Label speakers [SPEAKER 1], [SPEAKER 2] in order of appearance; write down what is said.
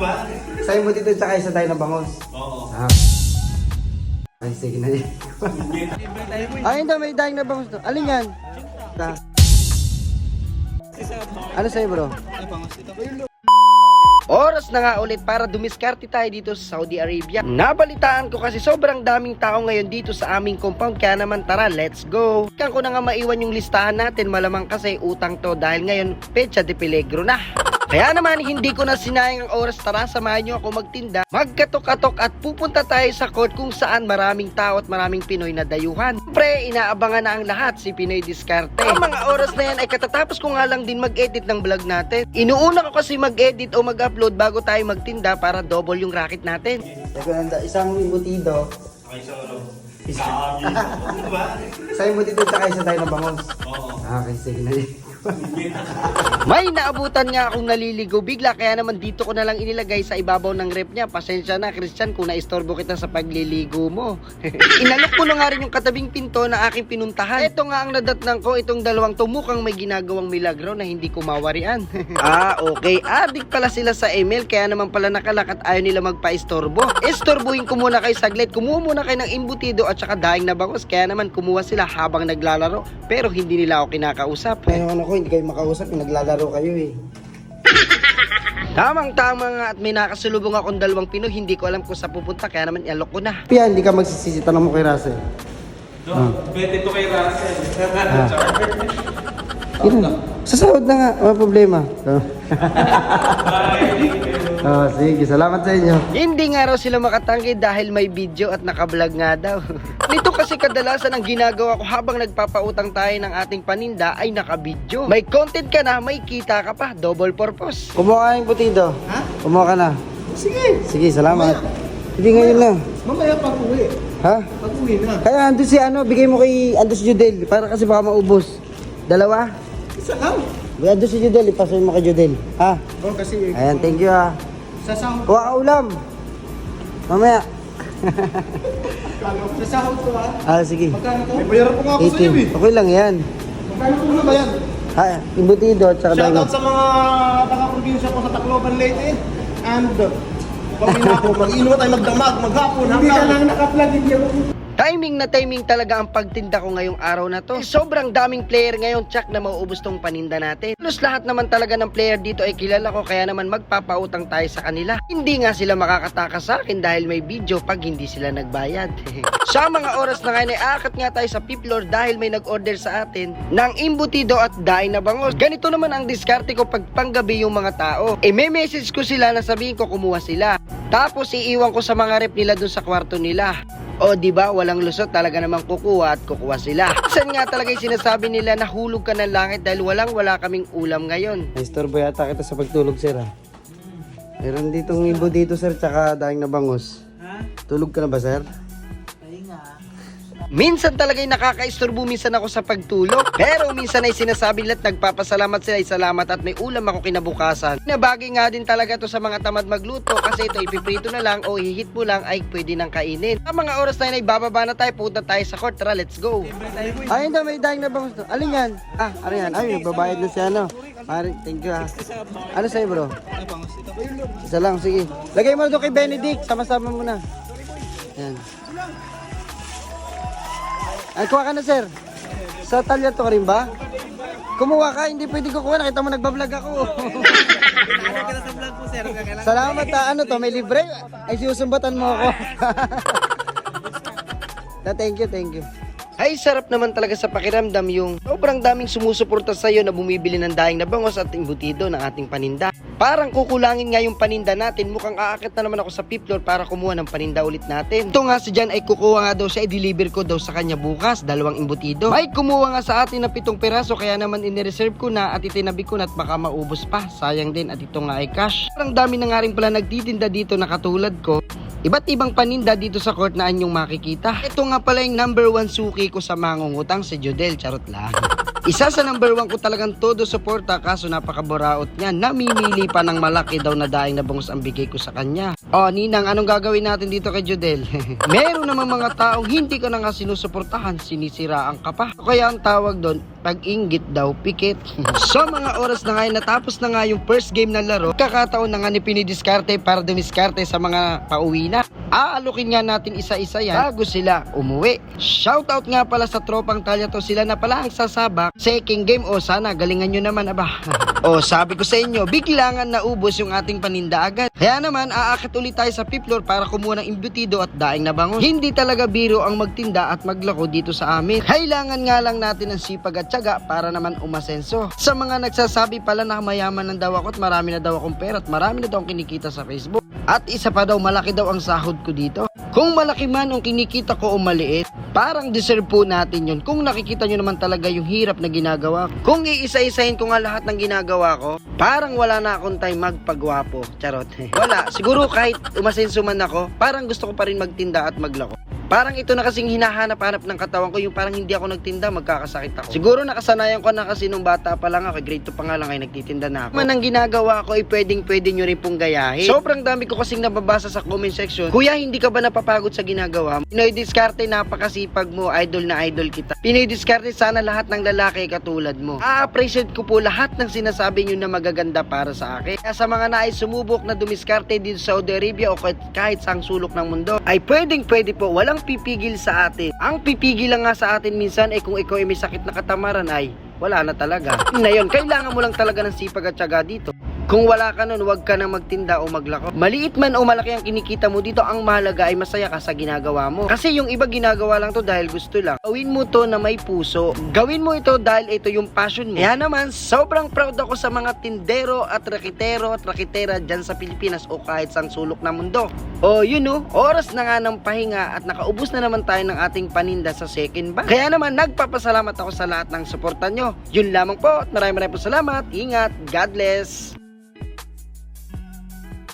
[SPEAKER 1] ba?
[SPEAKER 2] Sa mo dito tsaka isa tayo na bangos.
[SPEAKER 1] Oo.
[SPEAKER 2] Ah. Ay, sige na yun. Ay, hindi, may daing na bangos to. Alin yan? Ta. Ano sa'yo, bro? Oras na nga ulit para dumiskarte tayo dito sa Saudi Arabia. Nabalitaan ko kasi sobrang daming tao ngayon dito sa aming compound kaya naman tara, let's go. Kan ko na nga maiwan yung listahan natin malamang kasi utang to dahil ngayon pecha de peligro na. Kaya naman hindi ko na sinayang ang oras tara samahan nyo ako magtinda. Magkatok-katok at pupunta tayo sa court kung saan maraming tao at maraming Pinoy na dayuhan. Pre, inaabangan na ang lahat si Pinoy Diskarte. Ang mga oras na yan ay katatapos ko nga lang din mag-edit ng vlog natin. Inuuna ko kasi mag-edit o mag-upload bago tayo magtinda para double yung racket natin. Isang imbutido.
[SPEAKER 1] Okay, solo. Sabi. Ano ba?
[SPEAKER 2] Isang imbutido tsaka isa tayo na bangos.
[SPEAKER 1] Oo.
[SPEAKER 2] Okay, sige na May naabutan nga akong naliligo bigla kaya naman dito ko na lang inilagay sa ibabaw ng rep niya. Pasensya na Christian kung naistorbo kita sa pagliligo mo. Inalok ko na nga rin yung katabing pinto na aking pinuntahan. Ito nga ang nadatnang ko itong dalawang to mukhang may ginagawang milagro na hindi ko mawarian. ah, okay. Adik pala sila sa email kaya naman pala nakalak at ayaw nila magpa-istorbo. Istorbuhin ko muna kay saglit. Kumuha muna kayo ng imbutido at saka daing na bangos. Kaya naman kumuha sila habang naglalaro. Pero hindi nila ako kinakausap. Ayun ako, hindi kayo makausap. Naglalaro kayo eh. Tamang tama nga at may nakasulubong akong dalawang Pinoy. Hindi ko alam kung sa pupunta kaya naman ialok ko na. Pia, hindi ka magsisisi. Tanong mo kay Russell.
[SPEAKER 1] Do, bete to kay Russell.
[SPEAKER 2] Yun. Sa sahod na nga, wala problema. Oh, sige, salamat sa inyo. Hindi nga raw sila makatanggi dahil may video at nakablog nga daw. Nito kasi kadalasan ang ginagawa ko habang nagpapautang tayo ng ating paninda ay nakabidyo. May content ka na, may kita ka pa. Double purpose. Kumuha ka ng butido. Ha? Kumuha ka na.
[SPEAKER 3] Sige,
[SPEAKER 2] Sige, salamat. Hindi ngayon lang.
[SPEAKER 3] mamaya pag uwi.
[SPEAKER 2] Ha?
[SPEAKER 3] Pag uwi na.
[SPEAKER 2] Kaya ando si ano, bigay mo kay ando si Judel para kasi baka maubos. Dalawa?
[SPEAKER 3] Isa lang.
[SPEAKER 2] May ando si Judel, ipasuin mo kay Judel. Ha?
[SPEAKER 3] Oh, kasi
[SPEAKER 2] Ayan, thank you ha.
[SPEAKER 3] sa sahod,
[SPEAKER 2] Kuha ka ulam. Mamaya.
[SPEAKER 3] sa sahod ko ha.
[SPEAKER 2] Ah, sige.
[SPEAKER 3] Magkano to? May bayaran po nga ako sa iyo eh.
[SPEAKER 2] 18. Okay lang yan.
[SPEAKER 3] Magkano po na ba yan?
[SPEAKER 2] Ha, imbutido at saka
[SPEAKER 3] Shoutout
[SPEAKER 2] dagat.
[SPEAKER 3] sa mga taga-probinsya ko sa Tacloban Leyte. And pag ako, mag-inom tayo magdamag, maghapon. Hindi ka lang naka-plug in
[SPEAKER 2] Timing na timing talaga ang pagtinda ko ngayong araw na to. Sobrang daming player ngayon, tsak na mauubos tong paninda natin. Plus lahat naman talaga ng player dito ay kilala ko kaya naman magpapautang tayo sa kanila. Hindi nga sila makakataka sa akin dahil may video pag hindi sila nagbayad. sa mga oras na ngayon ay akat nga tayo sa piplor dahil may nag-order sa atin ng imbutido at daing na bangos. Ganito naman ang diskarte ko pag panggabi yung mga tao. Eh may message ko sila na sabihin ko kumuha sila. Tapos iiwan ko sa mga rep nila dun sa kwarto nila. O di ba walang lusot talaga namang kukuha at kukuha sila. Saan nga talaga yung sinasabi nila na hulog ka ng langit dahil walang wala kaming ulam ngayon. Naistorbo yata kita sa pagtulog sir ha. Meron ditong ibo dito sir tsaka daing na bangus.
[SPEAKER 3] Ha?
[SPEAKER 2] Tulog ka na ba sir?
[SPEAKER 3] Ay.
[SPEAKER 2] Minsan talaga yung nakakaistorbo minsan ako sa pagtulog. Pero minsan ay sinasabi lahat nagpapasalamat sila ay salamat at may ulam ako kinabukasan. Nabagay nga din talaga to sa mga tamad magluto kasi ito ipiprito na lang o ihihit mo lang ay pwede nang kainin. Sa mga oras na yun ay bababa na tayo, punta tayo sa court. Tara, let's go. Ay, hindi, may daing na bangus to. Alin yan? Ah, ano yan? Ay, nagbabayad na si ano. Pare, thank you ah. Ano sa'yo bro? Isa lang, sige. Lagay mo doon kay Benedict. Sama-sama mo na. Yan. Ay, kuha ka na, sir. Sa talya to ka rin ba? Kumuha ka, hindi pwede kukuha. Nakita mo nagbablog ako.
[SPEAKER 3] kita sa vlog po, sir.
[SPEAKER 2] Salamat ha. Ano to, may libre? Ay, sinusumbatan mo ako. Na, thank you, thank you. Ay, sarap naman talaga sa pakiramdam yung sobrang daming sumusuporta sa iyo na bumibili ng daing na bangos at imbutido ng ating paninda. Parang kukulangin nga yung paninda natin. Mukhang aakit na naman ako sa piplor para kumuha ng paninda ulit natin. Ito nga si Jan ay kukuha nga daw siya, i-deliver ko daw sa kanya bukas, dalawang imbutido. Ay, kumuha nga sa atin ng pitong peraso kaya naman inireserve ko na at itinabi ko na at baka maubos pa. Sayang din at ito nga ay cash. Parang dami na nga rin pala nagtitinda dito na katulad ko. Iba't ibang paninda dito sa court na anyong makikita. Ito nga pala yung number one suki ko sa mangungutang si Jodel. Charot lang. Isa sa number one ko talagang todo suporta kaso napakaburaot niya. Namimili pa ng malaki daw na daing na bangus ang bigay ko sa kanya. O Ninang, anong gagawin natin dito kay Jodel? Meron namang mga taong hindi ka na nga sinusuportahan, sinisiraan ka pa. Kaya ang tawag doon, pag inggit daw pikit. so mga oras na ngayon, natapos na nga yung first game ng laro, kakataon na nga ni pinidiskarte para dumiskarte sa mga pauwi na. Aalukin nga natin isa-isa yan bago sila umuwi. Shoutout nga pala sa tropang talya to sila na pala ang sasabak sa second game o sana galingan nyo naman aba. o sabi ko sa inyo, biglangan naubos yung ating paninda agad. Kaya naman aakit ulit tayo sa fifth floor para kumuha ng imbutido at daing na bangon. Hindi talaga biro ang magtinda at maglako dito sa amin. Kailangan nga lang natin ng sipag at tiyaga para naman umasenso. Sa mga nagsasabi pala na mayaman na daw ako at marami na daw akong pera at marami na daw akong kinikita sa Facebook. At isa pa daw, malaki daw ang sahod ko dito. Kung malaki man ang kinikita ko o maliit, parang deserve po natin yun. Kung nakikita nyo naman talaga yung hirap na ginagawa ko. Kung iisa-isahin ko nga lahat ng ginagawa ko, parang wala na akong time magpagwapo. Charot. wala. Siguro kahit umasenso man ako, parang gusto ko pa rin magtinda at maglako. Parang ito na kasing hinahanap-hanap ng katawan ko yung parang hindi ako nagtinda, magkakasakit ako. Siguro nakasanayan ko na kasi nung bata pa lang ako, grade 2 pa nga lang ay nagtitinda na ako. Man ang ginagawa ko ay pwedeng pwede nyo rin pong gayahin. Sobrang dami ko kasing nababasa sa comment section. Kuya, hindi ka ba napapagod sa ginagawa mo? Pinoy Diskarte, napakasipag mo, idol na idol kita. Pinoy Diskarte, sana lahat ng lalaki katulad mo. A-appreciate ko po lahat ng sinasabi nyo na magaganda para sa akin. Kaya sa mga nais sumubok na dumiskarte dito sa Saudi Arabia o kahit, kahit sa sulok ng mundo, ay pwedeng pwede po, walang pipigil sa atin. Ang pipigil lang nga sa atin minsan ay kung ikaw ay may sakit na katamaran ay wala na talaga. Na yun, kailangan mo lang talaga ng sipag at tiyaga dito. Kung wala ka nun, huwag ka na magtinda o maglako. Maliit man o malaki ang kinikita mo dito, ang mahalaga ay masaya ka sa ginagawa mo. Kasi yung iba ginagawa lang to dahil gusto lang. Gawin mo to na may puso. Gawin mo ito dahil ito yung passion mo. Kaya naman, sobrang proud ako sa mga tindero at rakitero at rakitera dyan sa Pilipinas o kahit sang sulok ng mundo. O yun o, oras na nga ng pahinga at nakaubos na naman tayo ng ating paninda sa second bag. Kaya naman, nagpapasalamat ako sa lahat ng suporta nyo. Yun lamang po at maraming maraming po salamat. Ingat. God bless.